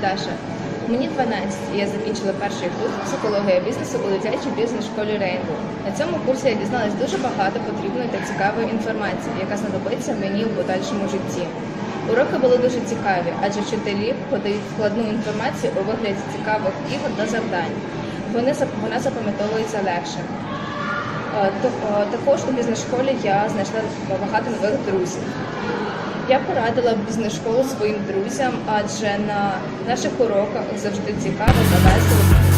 Даша. Мені 12, і я закінчила перший курс психологія бізнесу у дитячій бізнес-школі Рейнбоу. На цьому курсі я дізналась дуже багато потрібної та цікавої інформації, яка знадобиться мені у подальшому житті. Уроки були дуже цікаві, адже вчителі подають складну інформацію у вигляді цікавих ігор та завдань. Вони вона запам'ятовується легше. Е, е, Також у бізнес-школі я знайшла багато нових друзів. Я порадила бізнес-школу своїм друзям, адже на наших уроках завжди цікаво та весело.